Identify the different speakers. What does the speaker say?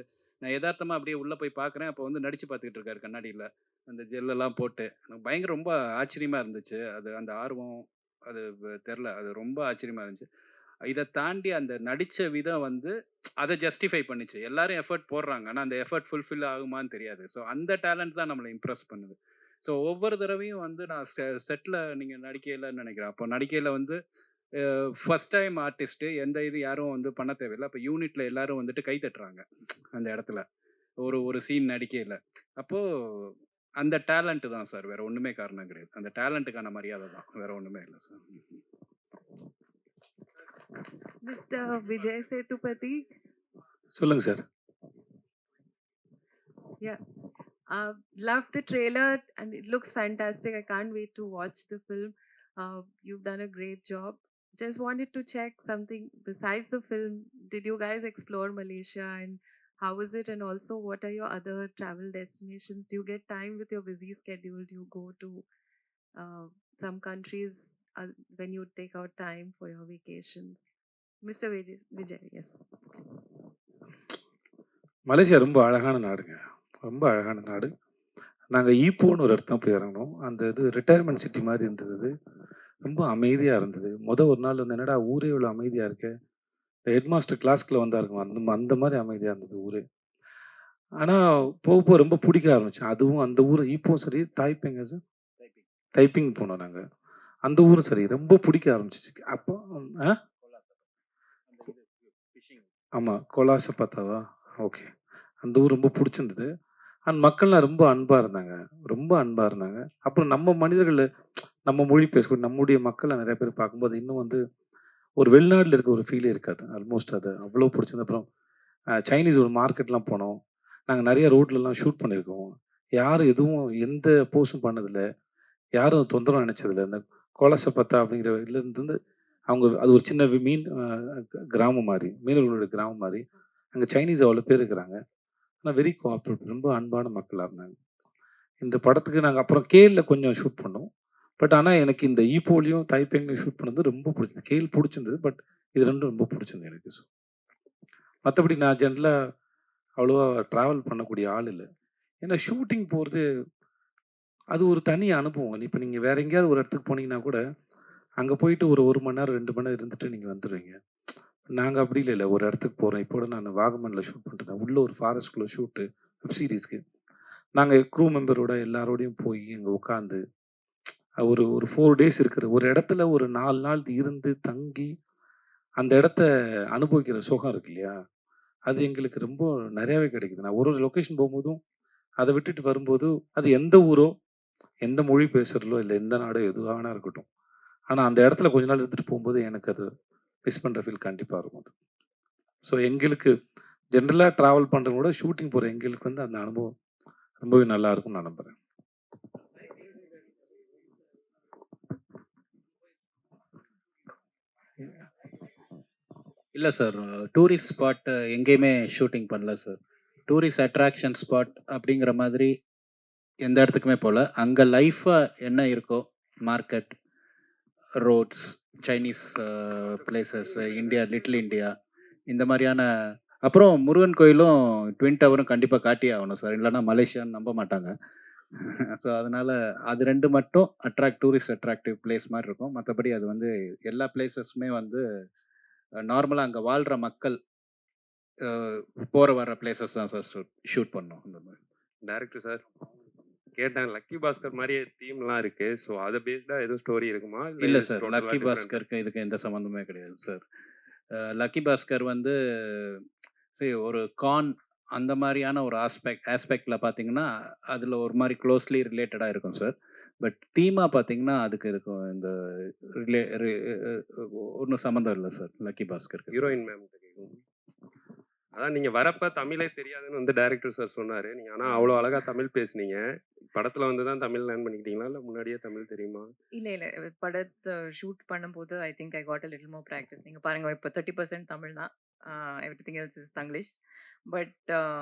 Speaker 1: வந்து நான் யதார்த்தமாக அப்படியே உள்ளே போய் பார்க்குறேன். அப்போ வந்து நடிச்சு பார்த்துக்கிட்டு இருக்காரு கண்ணாடியில் அந்த ஜெல்லெல்லாம் போட்டு. எனக்கு பயங்கர ரொம்ப ஆச்சரியமாக இருந்துச்சு. அது அந்த ஆர்வம் அது தெரில அது ரொம்ப ஆச்சரியமாக இருந்துச்சு. இதை தாண்டி அந்த நடித்த விதம் வந்து அதை ஜஸ்டிஃபை பண்ணிச்சு எல்லாரும் எஃபர்ட் போடுறாங்க. ஆனால் அந்த எஃபோர்ட் ஃபுல்ஃபில் ஆகுமான்னு தெரியாது. ஸோ அந்த டேலண்ட் தான் நம்மளை இம்ப்ரெஸ் பண்ணுது. ஸோ ஒவ்வொரு தடவையும் வந்து நான் செட்டில் நீங்கள் நடிக்கையில் நினைக்கிறேன் அப்போ நடிக்கையில் வந்து ஃபர்ஸ்ட் டைம் ஆர்டிஸ்ட்டு எந்த இது யாரும் வந்து பண்ண தேவையில்ல. அப்ப யூனிட்ல எல்லாரும் வந்துட்டு கை தட்டுறாங்க. அந்த இடத்துல. ஒரு ஒரு சீன் நடிக்கையில. அப்போ அந்த டேலண்ட் தான் சார். வேற ஒண்ணுமே காரணம் கிடையாது. அந்த டேலண்ட்டுக்கான மரியாதை தான். வேற ஒண்ணுமே இல்ல சார்.
Speaker 2: மிஸ்டர் விஜய் சேதுபதி.
Speaker 3: சொல்லுங்க sir.
Speaker 2: Yeah. Uh, love the trailer and it looks fantastic. I can't wait to watch the film. Uh, you've done a great job. Just wanted to check something besides the film. Did you guys explore Malaysia and how is it? And also, what are your other travel destinations? Do you get time with your busy schedule? Do you go to uh, some countries uh, when you take out time for your vacations? Mr. Vijay, Vijay yes.
Speaker 3: Malaysia ரொம்ப அழகான நாடுங்க. ரொம்ப அழகான நாடு. நாங்கள் ஈப்போன்னு ஒரு இடத்தான் போய் இறங்கினோம் அந்த இது ரிட்டையர்மெண்ட் சிட்டி மாதிரி இருந்தது ரொம்ப அமைதியாக இருந்தது. மொதல் ஒரு நாள் வந்து என்னடா ஊரே இவ்வளோ அமைதியாக இருக்கே! ஹெட் மாஸ்டர் கிளாஸ்க்குள்ள வந்தாருங்க. அந்த அந்த மாதிரி அமைதியாக இருந்தது ஊரே. ஆனால் போக போக ரொம்ப பிடிக்க ஆரம்பிச்சு. அதுவும் அந்த ஊர் ஈப்போவும் சரி, தாய்பேங்கா சார்?
Speaker 1: டைப்பிங்.
Speaker 3: டைப்பிங் போனோம் நாங்கள் அந்த ஊரும் சரி ரொம்ப பிடிக்க ஆரம்பிச்சிச்சு அப்போ ஆ? கொலாச பார்த்தாவா ஓகே. அந்த ஊர் ரொம்ப பிடிச்சிருந்தது அண்ட் மக்கள்லாம் ரொம்ப அன்பாக இருந்தாங்க. ரொம்ப அன்பாக இருந்தாங்க. அப்புறம் நம்ம மனிதர்கள் நம்ம மொழி பேசக்கூடிய நம்முடைய மக்களை நிறைய பேர் பார்க்கும்போது, இன்னும் வந்து ஒரு வெளிநாட்டில் இருக்க ஒரு ஃபீலே இருக்காது. ஆல்மோஸ்ட் அது அவ்வளோ பிடிச்சது அப்புறம் சைனீஸ் ஒரு மார்க்கெட்லாம் போனோம். நாங்கள் நிறைய ரோட்லலாம் ஷூட் பண்ணியிருக்கோம். யாரும் எதுவும் எந்த போஸும் பண்ணதில்லை யாரும் தொந்தரவு நெனச்சதில்ல. இந்த கோலாசப்பத்தா அப்படிங்கிற இதுலேருந்து அவங்க அது ஒரு சின்ன மீன் கிராமம் மாதிரி மீனவர்களுடைய கிராமம் மாதிரி அங்கே சைனீஸ் அவ்வளோ பேர் இருக்கிறாங்க. ஆனால் வெரி கோஆப்ரேட் ரொம்ப அன்பான மக்களாக இருந்தாங்க. இந்த படத்துக்கு நாங்கள் அப்புறம் கேல்ல கொஞ்சம் ஷூட் பண்ணோம். பட் ஆனால் எனக்கு இந்த ஈப்போலயும், தைப்பேங்லயும் ஷூட் பண்ணது ரொம்ப பிடிச்சது கேல் பிடிச்சிருந்தது பட் இது ரெண்டும் ரொம்ப பிடிச்சிருந்தது எனக்கு. ஸோ மற்றபடி நான் ஜென்ரலாக அவ்வளோவா ட்ராவல் பண்ணக்கூடிய ஆள் இல்லை ஏன்னா ஷூட்டிங் போகிறது அது ஒரு தனி அனுபவம். இப்போ நீங்கள் வேற எங்கேயாவது ஒரு இடத்துக்கு போனீங்கன்னா கூட, அங்கே போயிட்டு ஒரு ஒரு மணி நேரம், ரெண்டு மணி நேரம் இருந்துட்டு நீங்கள் வந்துடுவீங்க நாங்கள் அப்படி இல்லை இல்லை ஒரு இடத்துக்கு போகிறோம் இப்போ கூட வாகமனில் ஷூட் பண்ணிட்டுருந்தேன். உள்ளே ஒரு ஃபாரஸ்ட்குள்ளே ஷூட்டு வெப் சீரிஸ்க்கு. நாங்கள் க்ரூ மெம்பரோட எல்லாரோடையும் போய் அங்கே உட்காந்து ஒரு ஒரு ஃபோர் டேஸ் இருக்கிற ஒரு இடத்துல ஒரு நாலு நாள் இருந்து, தங்கி, அந்த இடத்த அனுபவிக்கிற சுகம் இருக்கு இல்லையா? அது எங்களுக்கு ரொம்ப நிறையாவே கிடைக்குது. நான் ஒரு ஒரு லொக்கேஷன் போகும்போதும் அதை விட்டுட்டு வரும்போது, அது எந்த ஊரோ, எந்த மொழி பேசுகிறதோ இல்லை எந்த நாடோ எதுவாக வேணா இருக்கட்டும். ஆனால் அந்த இடத்துல கொஞ்ச நாள் இருந்துட்டு போகும்போது எனக்கு அது மிஸ் பண்ணுற ஃபீல் கண்டிப்பாக இருக்கும் அது. ஸோ எங்களுக்கு ஜென்ரலாக ட்ராவல் பண்ணுறவங்க விட ஷூட்டிங் போகிற எங்களுக்கு வந்து அந்த அனுபவம் ரொம்பவே நல்லா இருக்கும்னு நான் நம்புறேன்.
Speaker 1: இல்லை சார். டூரிஸ்ட் ஸ்பாட் எங்கேயுமே ஷூட்டிங் பண்ணல சார். டூரிஸ்ட் அட்ராக்ஷன் ஸ்பாட் அப்படிங்கிற மாதிரி எந்த இடத்துக்குமே போகல அங்கே லைஃபாக என்ன இருக்கோ, market, roads, Chinese places India, little India இந்த மாதிரியான அப்புறம் முருகன் கோயிலும், ட்வின் டவரும் கண்டிப்பாக காட்டியே ஆகணும் சார். இல்லைன்னா மலேசியான்னு நம்ப மாட்டாங்க. ஸோ அதனால அது 2 மட்டும் அட்ராக்ட் டூரிஸ்ட் அட்ராக்டிவ் பிளேஸ் மாரி இருக்கும். மத்தபடி அது வந்து எல்லா பிளேஸஸுமே வந்து அ நார்மலா அங்க வாழ்ற மக்கள் அ போற வர பிளேஸஸ் தான் சார் ஷூட் பண்ணோம். அந்த மாரி.
Speaker 4: டைரக்டர் சார் கேட்டேன். லக்கி பாஸ்கர் மாரியே தீம்லாம் இருக்கு. ஸோ அத பேஸ்டா எதுவும் ஸ்டோரி இருக்குமா?
Speaker 1: இல்ல சார். லக்கி பாஸ்கருக்கு இதுக்கு எந்த சம்மந்தமே கிடையாது சார். லக்கி பாஸ்கர் வந்து see ஒரு கான் அந்த மாரியான ஒரு ஆஸ்பெக்ட் ஆஸ்பெக்ட்ல பார்த்தீங்கன்னா, அதுல ஒரு மாரி க்ளோஸ்லி ரிலேட்டடா இருக்கும் சார். பட் தீமா பார்த்தீங்கன்னா, அதுக்கு இருக்கும் இந்த ரிலே ஒண்ணும் சம்மந்தம் இல்ல சார். லக்கி பாஸ்கருக்கு.
Speaker 4: Heroine ma'am. அதான் நீங்க வரப்ப தமிழே தெரியாதுன்னு வந்து டைரக்டர் சார் சொன்னாரு. நீங்க ஆனா அவ்வளோ அழகா தமிழ் பேசுனீங்க. படத்துல வந்து தான் தமிழ் லேர்ன் பண்ணிக்கிட்டீங்களா? இல்ல முன்னாடியே தமிழ் தெரியுமா?
Speaker 5: இல்ல, இல்ல. படத்த ஷூட் பண்ணும்போது I think I got a little more practice. நீங்க பாருங்க இப்ப 30% தமிழ் தான். Uh, everything else is Tanglish. But uh,